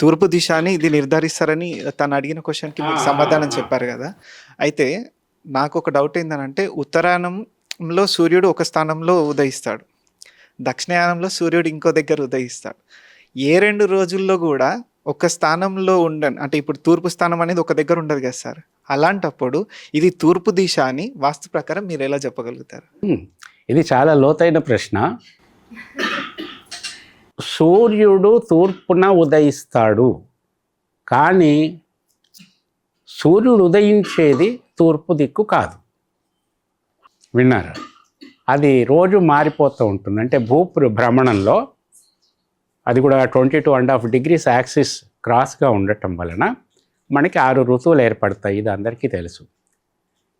తూర్పు దిశ అని ఇది నిర్ధారిస్తారని తను అడిగిన క్వశ్చన్కి మీకు సమాధానం చెప్పారు కదా. అయితే నాకు ఒక డౌట్ ఏంటంటే ఉత్తరాయణంలో సూర్యుడు ఒక స్థానంలో ఉదయిస్తాడు. దక్షిణాయనంలో సూర్యుడు ఇంకో దగ్గర ఉదయిస్తాడు. ఏ రెండు రోజుల్లో కూడా ఒక స్థానంలో ఉండను అంటే ఇప్పుడు తూర్పు స్థానం అనేది ఒక దగ్గర ఉండదు కదా సార్. అలాంటప్పుడు ఇది తూర్పు దిశ అని వాస్తు ప్రకారం మీరు ఎలా చెప్పగలుగుతారు. ఇది చాలా లోతైన ప్రశ్న. సూర్యుడు తూర్పున ఉదయిస్తాడు. కానీ సూర్యుడు ఉదయించేది తూర్పు దిక్కు కాదు. విన్నారా? అది రోజు మారిపోతూ ఉంటుంది. అంటే భూ భ్రమణంలో అది కూడా twenty two and half degrees axis క్రాస్గా ఉండటం వలన మనకి ఆరు ఋతువులు ఏర్పడతాయి. ఇది అందరికీ తెలుసు.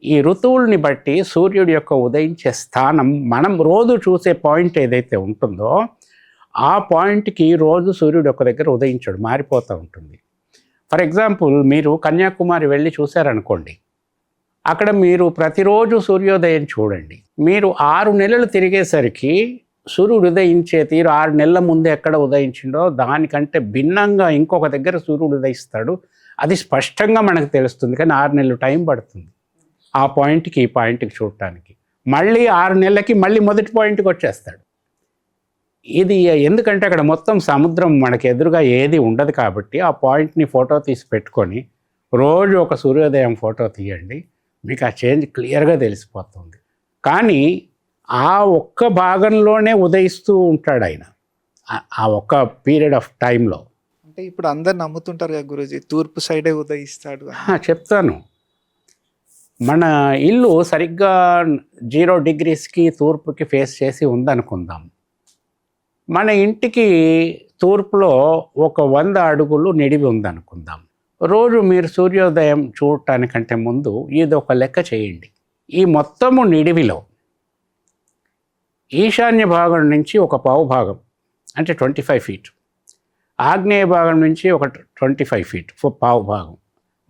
ఈ ఋతువుల్ని బట్టి సూర్యుడి యొక్క ఉదయించే స్థానం మనం రోజు చూసే పాయింట్ ఏదైతే ఉంటుందో ఆ పాయింట్కి రోజు సూర్యుడు ఒక దగ్గర ఉదయించాడు మారిపోతూ ఉంటుంది. ఫర్ ఎగ్జాంపుల్ మీరు కన్యాకుమారి వెళ్ళి చూశారనుకోండి. అక్కడ మీరు ప్రతిరోజు సూర్యోదయం చూడండి. మీరు ఆరు నెలలు తిరిగేసరికి సూర్యుడు ఉదయించే తీరు ఆరు నెలల ముందే ఎక్కడ ఉదయించిండో దానికంటే భిన్నంగా ఇంకొక దగ్గర సూర్యుడు ఉదయిస్తాడు. అది స్పష్టంగా మనకు తెలుస్తుంది కానీ ఆరు నెలలు టైం పడుతుంది. ఆ పాయింట్కి ఈ పాయింట్కి చూడటానికి. మళ్ళీ ఆరు నెలలకి మళ్ళీ మొదటి పాయింట్కి వచ్చేస్తాడు. ఇది ఎందుకంటే అక్కడ మొత్తం సముద్రం మనకి ఎదురుగా ఏది ఉండదు కాబట్టి ఆ పాయింట్ని ఫోటో తీసి పెట్టుకొని రోజు ఒక సూర్యోదయం ఫోటో తీయండి. మీకు ఆ చేంజ్ క్లియర్గా తెలిసిపోతుంది. కానీ ఆ ఒక్క భాగంలోనే ఉదయిస్తూ ఉంటాడు ఆయన. ఆ- ఒక్క పీరియడ్ ఆఫ్ టైంలో. అంటే ఇప్పుడు అందరు నమ్ముతుంటారు కదా గురూజీ తూర్పు సైడే ఉదయిస్తాడు చెప్తాను. మన ఇల్లు సరిగ్గా జీరో డిగ్రీస్కి తూర్పుకి ఫేస్ చేసి ఉందనుకుందాం. మన ఇంటికి తూర్పులో ఒక వంద అడుగులు నిడివి ఉందనుకుందాం. రోజు మీరు సూర్యోదయం చూడటానికంటే ముందు ఇది ఒక లెక్క చేయండి. ఈ మొత్తము నిడివిలో ఈశాన్య భాగం నుంచి ఒక పావు భాగం అంటే ట్వంటీ ఫైవ్ ఫీట్. ఆగ్నేయ భాగం నుంచి ఒక ట్వంటీ ఫైవ్ ఫీట్ పావు భాగం.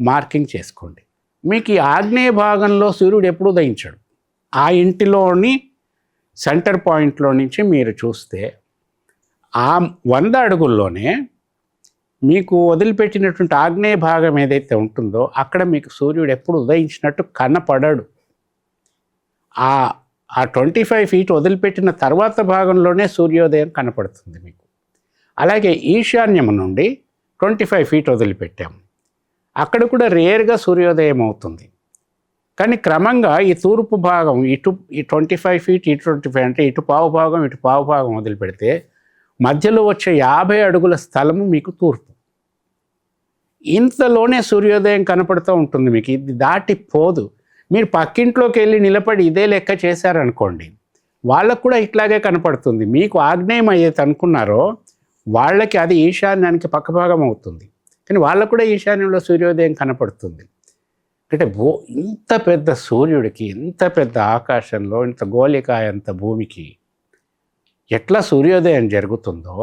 మార్కింగ్ చేసుకోండి. మీకు ఈ ఆగ్నేయ భాగంలో సూర్యుడు ఎప్పుడు ఉదయించాడు. ఆ ఇంటిలోని సెంటర్ పాయింట్లో నుంచి మీరు చూస్తే ఆ వంద అడుగుల్లోనే మీకు వదిలిపెట్టినటువంటి ఆగ్నేయ భాగం ఏదైతే ఉంటుందో అక్కడ మీకు సూర్యుడు ఎప్పుడు ఉదయించినట్టు కనపడడు. ఆ ఆ ట్వంటీ ఫైవ్ ఫీట్ వదిలిపెట్టిన తర్వాత భాగంలోనే సూర్యోదయం కనపడుతుంది మీకు. అలాగే ఈశాన్యం నుండి ట్వంటీ ఫైవ్ ఫీట్ వదిలిపెట్టాము అక్కడ కూడా రేర్గా సూర్యోదయం అవుతుంది. కానీ క్రమంగా ఈ తూర్పు భాగం ఇటు ఈ ట్వంటీ ఫైవ్ ఫీట్ ఇటు ట్వంటీ ఫైవ్ అంటే ఇటు పావు భాగం ఇటు పావు భాగం వదిలిపెడితే మధ్యలో వచ్చే యాభై అడుగుల స్థలము మీకు తూర్పు. ఇంతలోనే సూర్యోదయం కనపడుతూ ఉంటుంది మీకు. ఇది దాటి పోదు. మీరు పక్కింట్లోకి వెళ్ళి నిలబడి ఇదే లెక్క చేశారనుకోండి వాళ్ళకు కూడా ఇట్లాగే కనపడుతుంది. మీకు ఆగ్నేయం అయ్యేది అనుకున్నారో వాళ్ళకి అది ఈశాన్యానికి పక్కభాగం అవుతుంది. కానీ వాళ్ళకు కూడా ఈశాన్యంలో సూర్యోదయం కనపడుతుంది. అంటే భూ ఇంత పెద్ద సూర్యుడికి ఇంత పెద్ద ఆకాశంలో ఇంత గోళికాయ అంత భూమికి ఎట్లా సూర్యోదయం జరుగుతుందో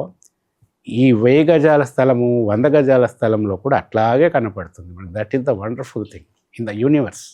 ఈ వెయ్యి గజాల స్థలము వంద గజాల స్థలంలో కూడా అట్లాగే కనపడుతుంది. That is the wonderful thing in the universe